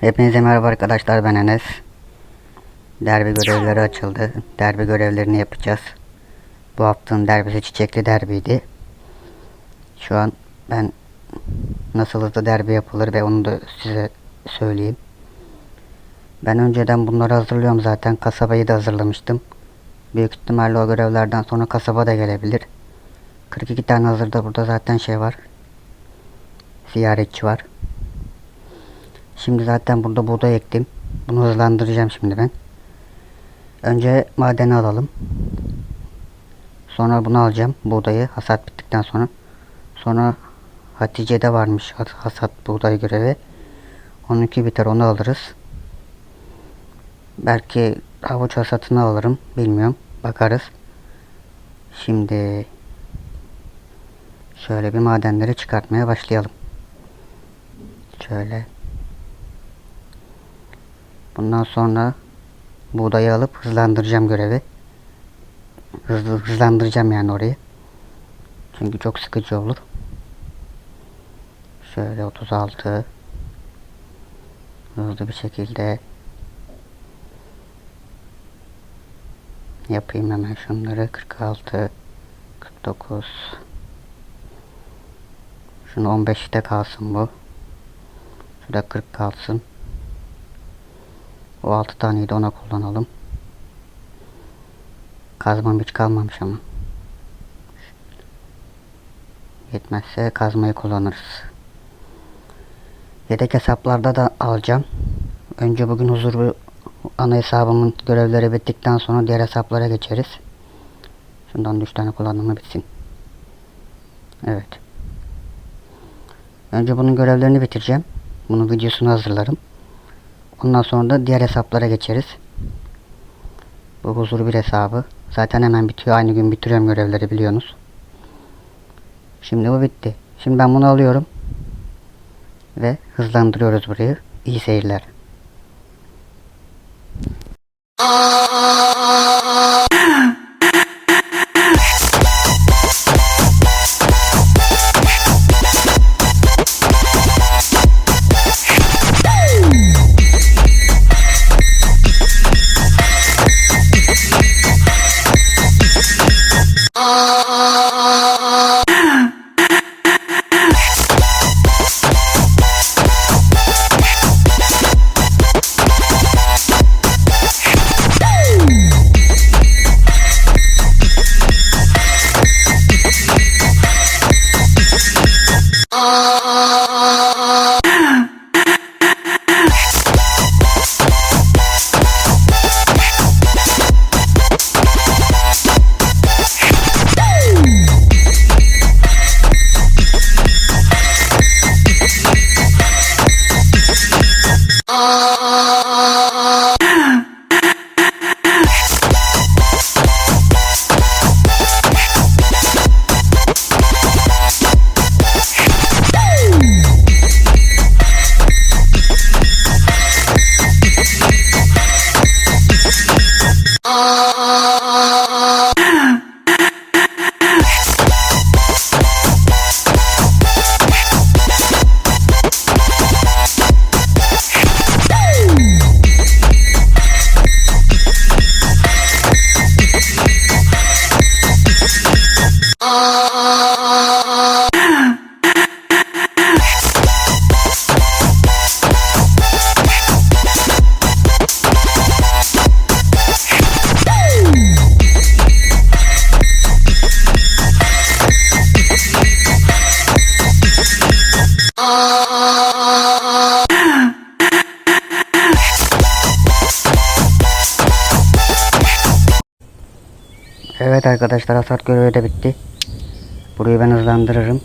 Hepinize merhaba arkadaşlar ben Enes. Derbi görevleri açıldı. Derbi görevlerini yapacağız. Bu haftanın derbisi çiçekli derbiydi. Şu an ben nasıl hızlı derbi yapılır ve onu da size söyleyeyim. Ben önceden bunları hazırlıyorum zaten. Kasabayı da hazırlamıştım. Büyük ihtimalle o görevlerden sonra kasaba da gelebilir. 42 tane hazırda burada zaten şey var. Ziyaretçi var. Şimdi zaten burada buğday ektim. Bunu hızlandıracağım şimdi ben. Önce madeni alalım. Sonra bunu alacağım. Buğdayı hasat bittikten sonra. Sonra Hatice'de varmış has- hasat buğday görevi. Onunki biter onu alırız. Belki havuç hasatını alırım. Bilmiyorum. Bakarız. Şimdi şöyle bir madenleri çıkartmaya başlayalım. Şöyle. Bundan sonra buğdayı alıp hızlandıracağım görevi. Hızlı, hızlandıracağım yani orayı. Çünkü çok sıkıcı olur. Şöyle 36 hızlı bir şekilde yapayım hemen şunları 46 49 şunu 15'te kalsın bu. Şurada 40 kalsın. O 6 taneyi de ona kullanalım. Kazmam hiç kalmamış ama. Yetmezse kazmayı kullanırız. Yedek hesaplarda da alacağım. Önce bugün huzur ana hesabımın görevleri bittikten sonra diğer hesaplara geçeriz. Şundan 3 tane kullanımı bitsin. Evet. Önce bunun görevlerini bitireceğim. Bunun videosunu hazırlarım. Ondan sonra da diğer hesaplara geçeriz. Bu huzur bir hesabı. Zaten hemen bitiyor. Aynı gün bitiriyorum görevleri biliyorsunuz. Şimdi bu bitti. Şimdi ben bunu alıyorum. Ve hızlandırıyoruz burayı. İyi seyirler. arkadaşlar hasat görevi de bitti. Burayı ben hızlandırırım.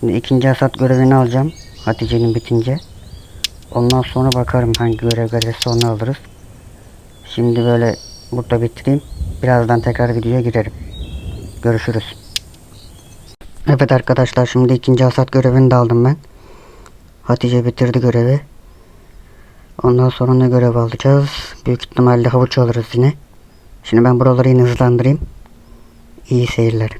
Şimdi ikinci hasat görevini alacağım. Hatice'nin bitince. Ondan sonra bakarım hangi görev gelirse onu alırız. Şimdi böyle burada bitireyim. Birazdan tekrar videoya girerim. Görüşürüz. Evet arkadaşlar şimdi ikinci hasat görevini de aldım ben. Hatice bitirdi görevi. Ondan sonra ne görev alacağız? Büyük ihtimalle havuç alırız yine. Şimdi ben buraları yine hızlandırayım. İyi seyirler.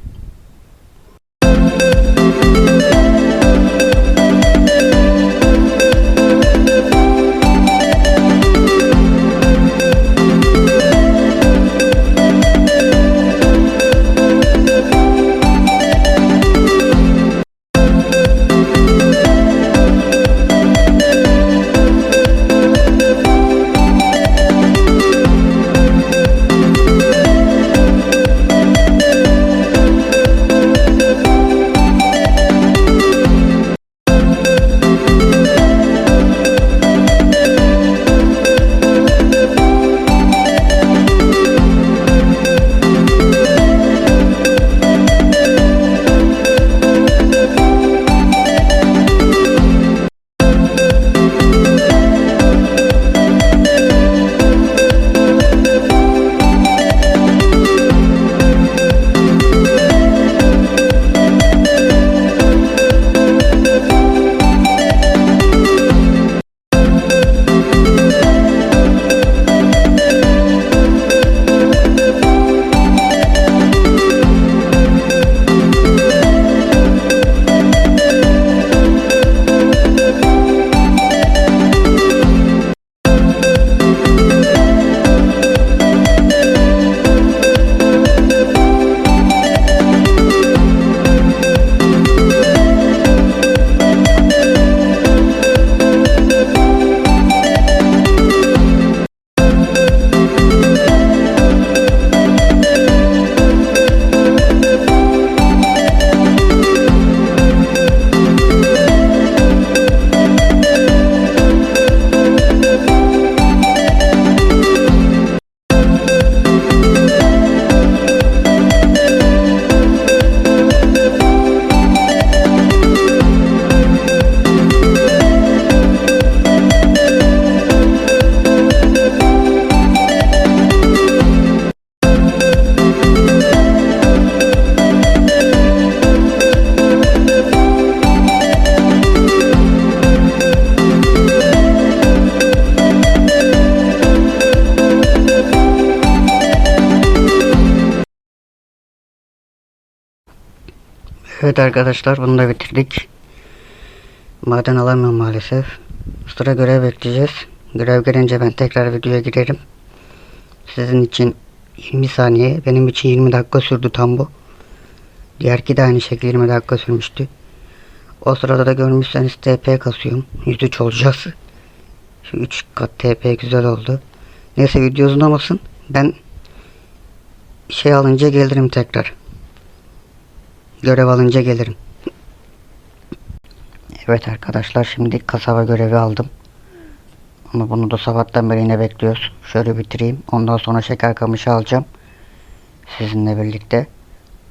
Evet arkadaşlar bunu da bitirdik. Maden alamıyorum maalesef. Sıra görev bekleyeceğiz. Görev gelince ben tekrar videoya girerim. Sizin için 20 saniye, benim için 20 dakika sürdü tam bu. Diğerki de aynı şekilde 20 dakika sürmüştü. O sırada da görmüşseniz TP kasıyorum. 103 olacağız. Şu 3 kat TP güzel oldu. Neyse video uzamasın. Ben şey alınca gelirim tekrar. Görev alınca gelirim. Evet arkadaşlar şimdi kasaba görevi aldım. Ama bunu da sabahtan beri yine bekliyoruz. Şöyle bitireyim. Ondan sonra şeker kamışı alacağım. Sizinle birlikte.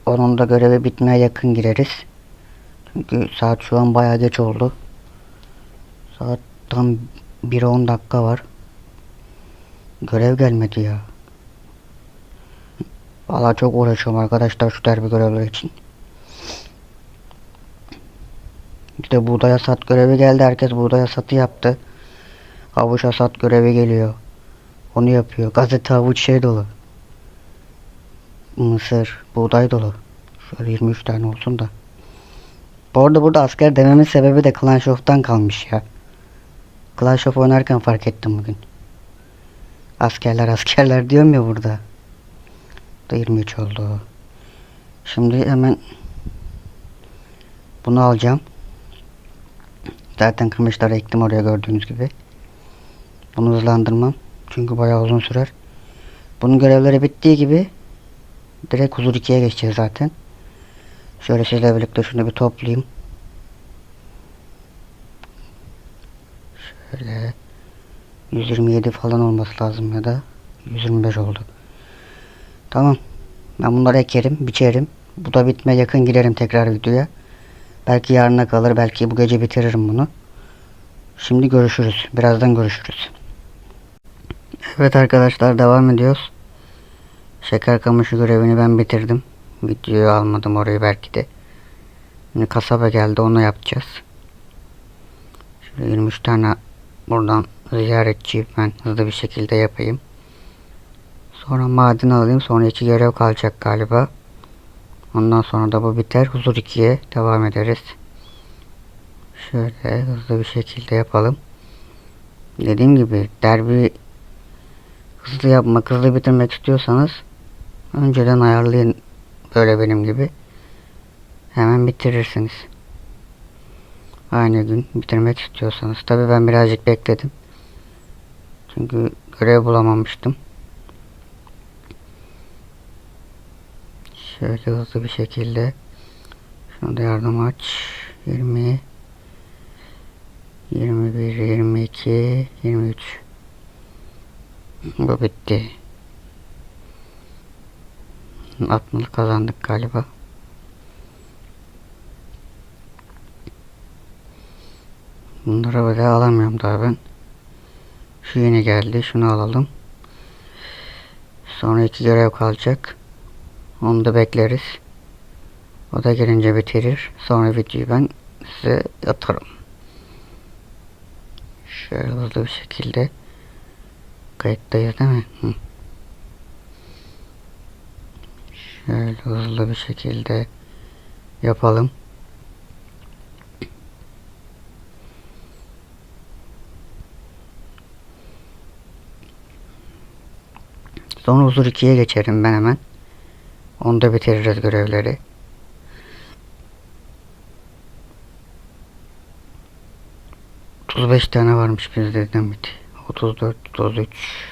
Onun da görevi bitmeye yakın gireriz. Çünkü saat şu an bayağı geç oldu. Saat tam 1'e 10 dakika var. Görev gelmedi ya. Vallahi çok uğraşıyorum arkadaşlar şu derbi görevleri için. İşte buğday hasat görevi geldi. Herkes buğday hasatı yaptı. Havuç hasat görevi geliyor. Onu yapıyor. Gazete havuç şey dolu. Mısır, buğday dolu. Şöyle 23 tane olsun da. Bu arada burada asker dememin sebebi de Clash of'tan kalmış ya. Clash of oynarken fark ettim bugün. Askerler askerler diyorum ya burada. Da 23 oldu. Şimdi hemen bunu alacağım. Zaten kırmışları ektim oraya gördüğünüz gibi. Bunu hızlandırmam. Çünkü bayağı uzun sürer. Bunun görevleri bittiği gibi direkt huzur 2'ye geçeceğiz zaten. Şöyle sizle birlikte şunu bir toplayayım. Şöyle 127 falan olması lazım ya da 125 oldu. Tamam. Ben bunları ekerim, biçerim. Bu da bitmeye yakın girerim tekrar videoya. Belki yarına kalır, belki bu gece bitiririm bunu. Şimdi görüşürüz. Birazdan görüşürüz. Evet arkadaşlar devam ediyoruz. Şeker kamışı görevini ben bitirdim. Videoyu almadım orayı belki de. Şimdi kasaba geldi onu yapacağız. Şöyle 23 tane buradan ziyaretçi ben hızlı bir şekilde yapayım. Sonra maden alayım. Sonra iki görev kalacak galiba. Ondan sonra da bu biter. Huzur 2'ye devam ederiz. Şöyle hızlı bir şekilde yapalım. Dediğim gibi derbi hızlı yapmak, hızlı bitirmek istiyorsanız önceden ayarlayın böyle benim gibi. Hemen bitirirsiniz. Aynı gün bitirmek istiyorsanız. Tabi ben birazcık bekledim. Çünkü görev bulamamıştım. Şöyle hızlı bir şekilde şunu da yardım aç. 20 21 22 23 Bu bitti. 60 kazandık galiba. Bunları böyle alamıyorum daha ben. Şu yeni geldi. Şunu alalım. Sonra iki görev kalacak. Onu da bekleriz. O da gelince bitirir. Sonra videoyu ben size atarım. Şöyle hızlı bir şekilde kayıttayız değil mi? Hı. Şöyle hızlı bir şekilde yapalım. Sonra huzur 2'ye geçerim ben hemen. Onda bitiririz görevleri. Otuz beş tane varmış bizde demit. Otuz dört, otuz üç,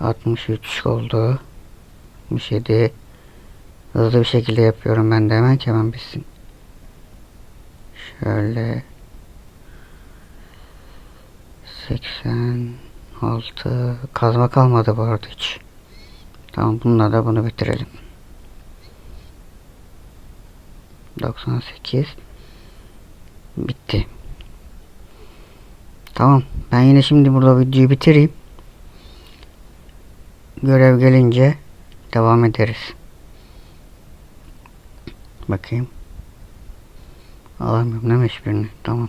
altmış üç oldu. 67 hızlı bir şekilde yapıyorum ben de hemen hemen bitsin. Şöyle 86 kazma kalmadı bu arada hiç. Tamam bununla da bunu bitirelim. 98 bitti. Tamam. Ben yine şimdi burada videoyu bitireyim. Görev gelince devam ederiz. Bakayım. Alamıyorum değil mi? Tamam.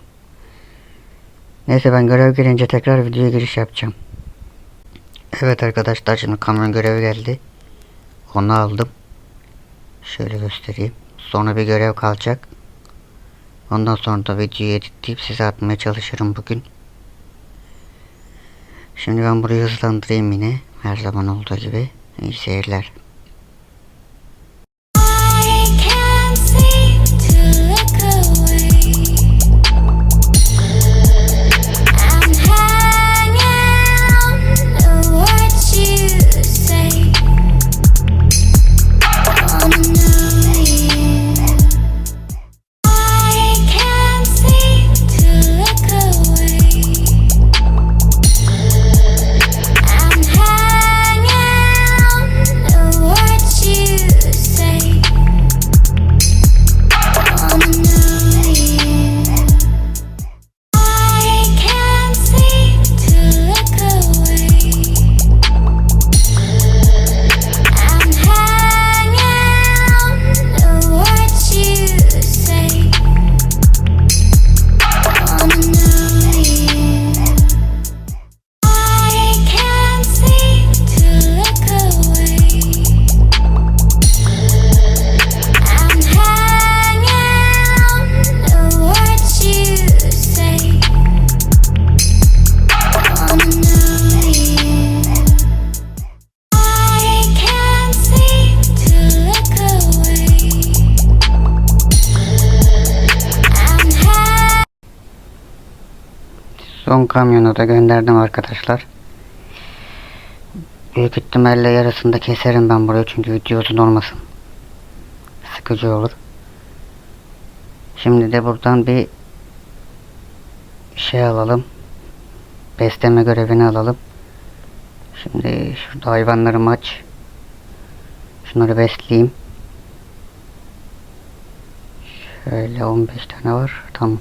Neyse ben görev gelince tekrar videoya giriş yapacağım. Evet arkadaşlar şimdi kamyon görevi geldi. Onu aldım. Şöyle göstereyim. Sonra bir görev kalacak. Ondan sonra da videoyu editleyip size atmaya çalışırım bugün. Şimdi ben burayı hızlandırayım yine. Her zaman olduğu gibi. İyi seyirler. Kamyonu da gönderdim arkadaşlar. Büyük ihtimalle yarısında keserim ben burayı çünkü video uzun olmasın. Sıkıcı olur. Şimdi de buradan bir şey alalım. Besleme görevini alalım. Şimdi şurada hayvanlarımı aç. Şunları besleyeyim. Şöyle 15 tane var. Tamam.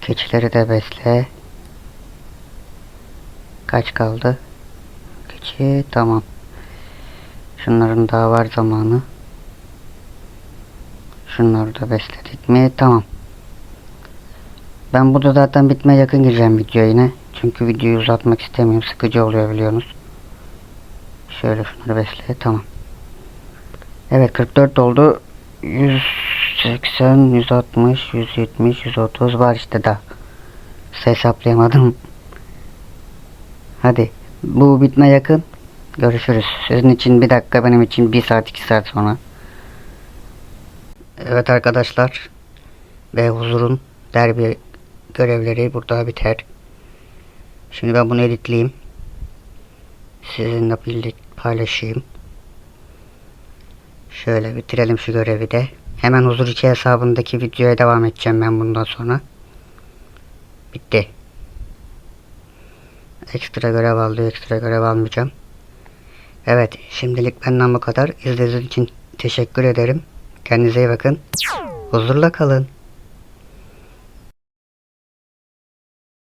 Keçileri de besle. Kaç kaldı? Keçi tamam. Şunların daha var zamanı. Şunları da besledik mi? Tamam. Ben burada zaten bitmeye yakın gireceğim video yine. Çünkü videoyu uzatmak istemiyorum. Sıkıcı oluyor biliyorsunuz. Şöyle şunları besle. Tamam. Evet 44 oldu. 180, 160, 170, 130 var işte daha. Hesaplayamadım. Hadi. Bu bitme yakın. Görüşürüz. Sizin için bir dakika benim için bir saat iki saat sonra. Evet arkadaşlar. Ve huzurun derbi görevleri burada biter. Şimdi ben bunu editleyeyim. Sizinle birlikte paylaşayım. Şöyle bitirelim şu görevi de. Hemen huzur içi hesabındaki videoya devam edeceğim ben bundan sonra. Bitti. Ekstra görev aldı, ekstra görev almayacağım. Evet, şimdilik benden bu kadar. İzlediğiniz için teşekkür ederim. Kendinize iyi bakın. Huzurla kalın.